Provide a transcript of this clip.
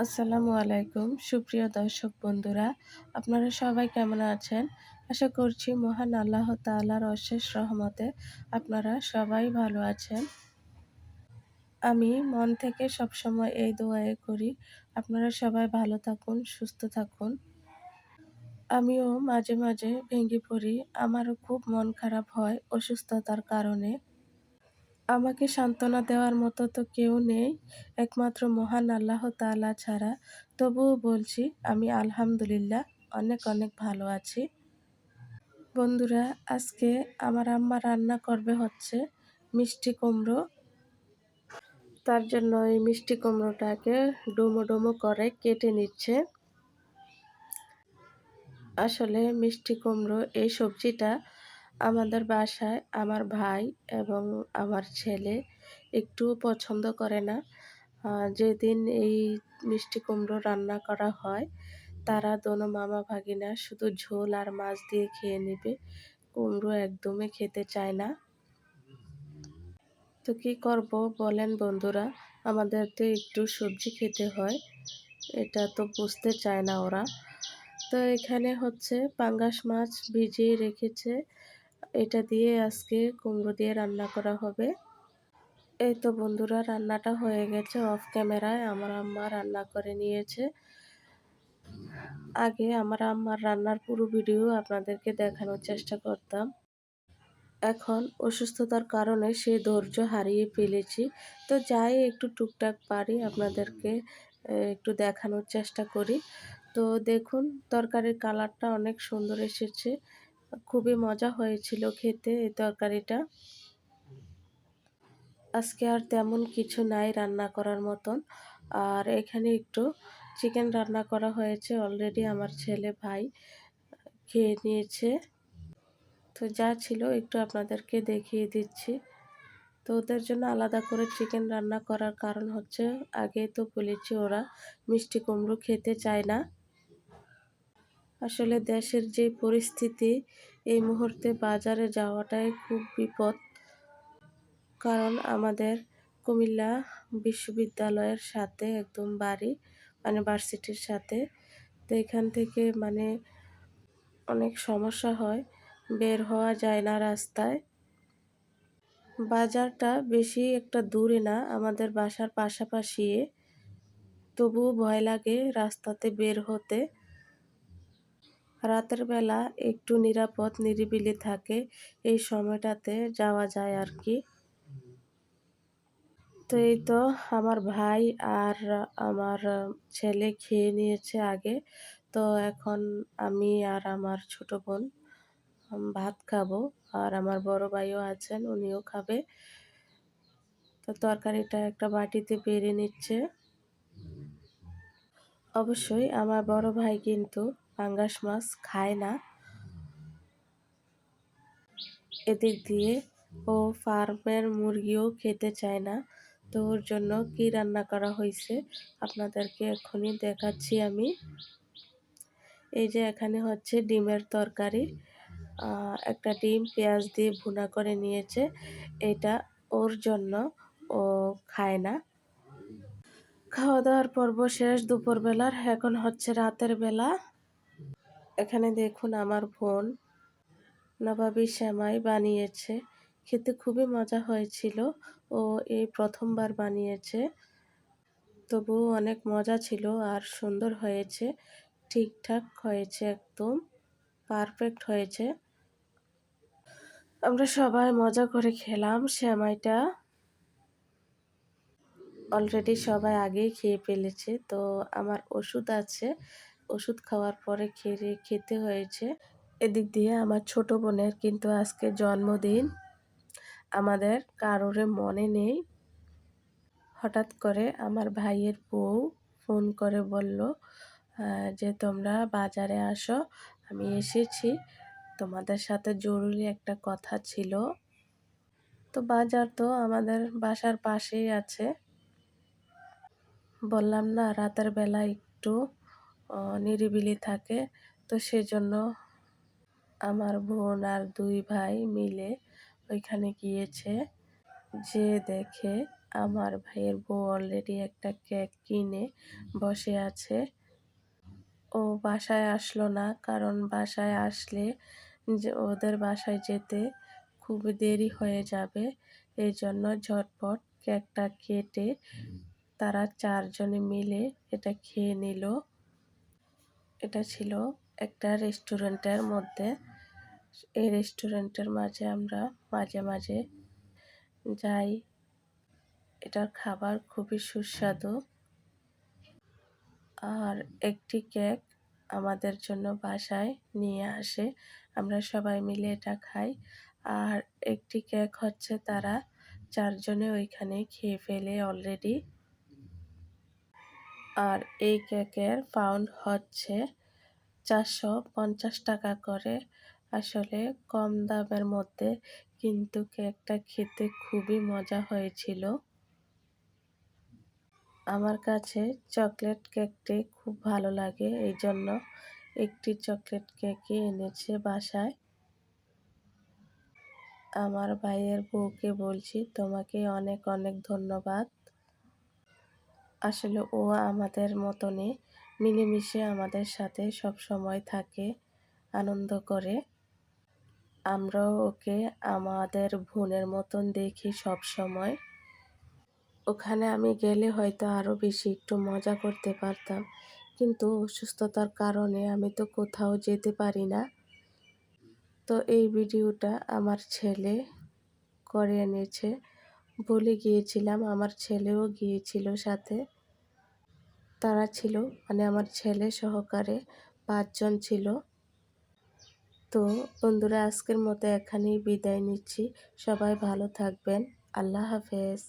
আসসালামু আলাইকুম, সুপ্রিয় দর্শক বন্ধুরা, আপনারা সবাই কেমন আছেন? আশা করছি মহান আল্লাহ তাআলার অশেষ রহমতে আপনারা সবাই ভালো আছেন। আমি মন থেকে সবসময় এই দোয়াই করি, আপনারা সবাই ভালো থাকুন, সুস্থ থাকুন। আমিও মাঝে মাঝে ভেঙে পড়ি, আমারও খুব মন খারাপ হয় অসুস্থতার কারণে। আমাকে সান্ত্বনা দেওয়ার মতো তো কেউ নেই, একমাত্র মহান আল্লাহ তালা ছাড়া। তবুও বলছি, আমি আলহামদুলিল্লাহ অনেক অনেক ভালো আছি। বন্ধুরা, আজকে আমার আম্মা রান্না করবে হচ্ছে মিষ্টি কুমড়ো। তার জন্য এই মিষ্টি কুমড়োটাকে ডুমো ডুমো করে কেটে নিচ্ছে। আসলে মিষ্টি কুমড়ো এই সবজিটা আমাদের বাসায় আমার ভাই এবং আমার ছেলে একটুও পছন্দ করে না। যেদিন এই মিষ্টি কুমড়ো রান্না করা হয়, তারা দোনো মামা ভাগিনা শুধু ঝোল আর মাছ দিয়ে খেয়ে নেবে, কুমড়ো একদমই খেতে চায় না। তো কী করব বলেন বন্ধুরা, আমাদের তো একটু সবজি খেতে হয়, এটা তো বুঝতে চায় না ওরা। তো এখানে হচ্ছে পাঙ্গাস মাছ ভিজিয়ে রেখেছে এটা দিয়ে আজকে কুমড়ো দিয়ে রান্না করা হবে। এই তো বন্ধুরা, রান্নাটা হয়ে গেছে অফ ক্যামেরায় আমার আম্মা রান্না করে নিয়েছে। আগে আমার আম্মার রান্নার পুরো ভিডিও আপনাদেরকে দেখানোর চেষ্টা করতাম। এখন অসুস্থতার কারণে সেই ধৈর্য হারিয়ে ফেলেছি। তো যাই, একটু টুকটাক পারি, আপনাদেরকে একটু দেখানোর চেষ্টা করি। তো দেখুন, তরকারির কালারটা অনেক সুন্দর এসেছে। খুবই মজা হয়েছিল খেতে এই তরকারিটা। আজকে আর তেমন কিছু নাই রান্না করার মতন। আর এখানে একটু চিকেন রান্না করা হয়েছে অলরেডি আমার ছেলে ভাই খেয়ে নিয়েছে। তো যা ছিল একটু আপনাদেরকে দেখিয়ে দিচ্ছি। তো ওদের জন্য আলাদা করে চিকেন রান্না করার কারণ হচ্ছে আগে তো বলেছি ওরা মিষ্টি কুমড়ো খেতে চায় না। আসলে দেশের যে পরিস্থিতি, এই মুহূর্তে বাজারে যাওয়াটাই খুব বিপদ। কারণ আমাদের কুমিল্লা বিশ্ববিদ্যালয়ের সাথে একদম বাড়ি মানে ভার্সিটির সাথে। তো এখান থেকে মানে অনেক সমস্যা হয়, বের হওয়া যায় না রাস্তায়। বাজারটা বেশি একটা দূরে না, আমাদের বাসার পাশাপাশি তবুও ভয় লাগে রাস্তাতে বের হতে। রাতের বেলা একটু নিরাপদ, নিরিবিলি থাকে, এই সময়টাতে যাওয়া যায় আর কি। তো এই তো আমার ভাই আর আমার ছেলে খেয়ে নিয়েছে আগে। তো এখন আমি আর আমার ছোট বোন ভাত খাব আর আমার বড় ভাইও আছেন, উনিও খাবে। তো তরকারিটা একটা বাটিতে বেড়ে নিচ্ছে। অবশ্যই আমার বড় ভাই কিন্তু পাঙ্গাস মাছ খায় না। এদিক দিয়ে ও ফার্মের মুরগিও খেতে চায় না। তো ওর জন্য কি রান্না করা হয়েছে আপনাদেরকে এখনই দেখাচ্ছি আমি। এই যে এখানে হচ্ছে ডিমের তরকারি। একটা ডিম পেঁয়াজ দিয়ে ভুনা করে নিয়েছে। এটা ওর জন্য ও খায় না। খাওয়া দাওয়ার পর্ব শেষ। দুপুরবেলার, এখন হচ্ছে রাতের বেলা। এখানে দেখুন আমার বোন নবাবী শ্যামাই বানিয়েছে। খেতে খুবই মজা হয়েছিল। ও এই প্রথমবার বানিয়েছে। তবুও অনেক মজা ছিল আর সুন্দর হয়েছে। ঠিকঠাক হয়েছে একদম। পারফেক্ট হয়েছে। আমরা সবাই মজা করে খেলাম শ্যামাইটা অলরেডি সবাই আগেই খেয়ে ফেলেছে। তো আমার ওষুধ আছে। ওষুধ খাওয়ার পরে খেয়ে খেতে হয়েছে। এদিক দিয়ে আমার ছোট বোনের কিন্তু আজকে জন্মদিন। আমাদের কারোরে মনে নেই। হঠাৎ করে আমার ভাইয়ের বউ ফোন করে বলল যে তোমরা বাজারে আসো, আমি এসেছি। তোমাদের সাথে জরুরি একটা কথা ছিল। তো বাজার তো আমাদের বাসার পাশেই আছে। বললাম, না, রাতের বেলা একটু নিরিবিলি থাকে। তো সেজন্য আমার বোন আর দুই ভাই মিলে ওইখানে গিয়েছে। যে দেখে আমার ভাইয়ের বউ অলরেডি একটা কেক কিনে বসে আছে। ও বাসায় আসলো না, কারণ বাসায় আসলে যে ওদের বাসায় যেতে খুব দেরি হয়ে যাবে। এই জন্য ঝটপট কেকটা কেটে তারা চারজনে মিলে এটা খেয়ে নিল। এটা ছিল একটা রেস্টুরেন্টের মধ্যে। এই রেস্টুরেন্টের মাঝে আমরা মাঝে মাঝে যাই। এটার খাবার খুবই সুস্বাদু। আর একটি কেক আমাদের জন্য বাসায় নিয়ে আসে। আমরা সবাই মিলে এটা খাই। আর একটি কেক হচ্ছে তারা চারজনে ওইখানে খেয়ে ফেলে অলরেডি। আর এই কেকের পাউন্ড হচ্ছে চারশো পঞ্চাশ টাকা করে। আসলে কম দামের মধ্যে কিন্তু কেকটা খেতে খুবই মজা হয়েছিল। আমার কাছে চকলেট কেকটি খুব ভালো লাগে, এই জন্য একটি চকলেট কেকই এনেছে বাসায়। আমার ভাইয়ের বউকে বলছি, তোমাকে অনেক অনেক ধন্যবাদ। আসলে ও আমাদের মতনই মিলেমিশে আমাদের সাথে সব সময় থাকে, আনন্দ করে। আমরাও ওকে আমাদের বোনের মতন দেখি সব সময়। ওখানে আমি গেলে হয়তো আরও বেশি একটু মজা করতে পারতাম, কিন্তু অসুস্থতার কারণে আমি তো কোথাও যেতে পারি না। তো এই ভিডিওটা আমার ছেলে করে এনেছে। বলে গিয়েছিলাম, আমার ছেলেও গিয়েছিল সাথে। তারা ছিল মানে আমার ছেলে সহকারে পাঁচজন ছিল। তো বন্ধুরা, আজকের মতো এখানেই বিদায় নিচ্ছি। সবাই ভালো থাকবেন। আল্লাহ হাফেজ।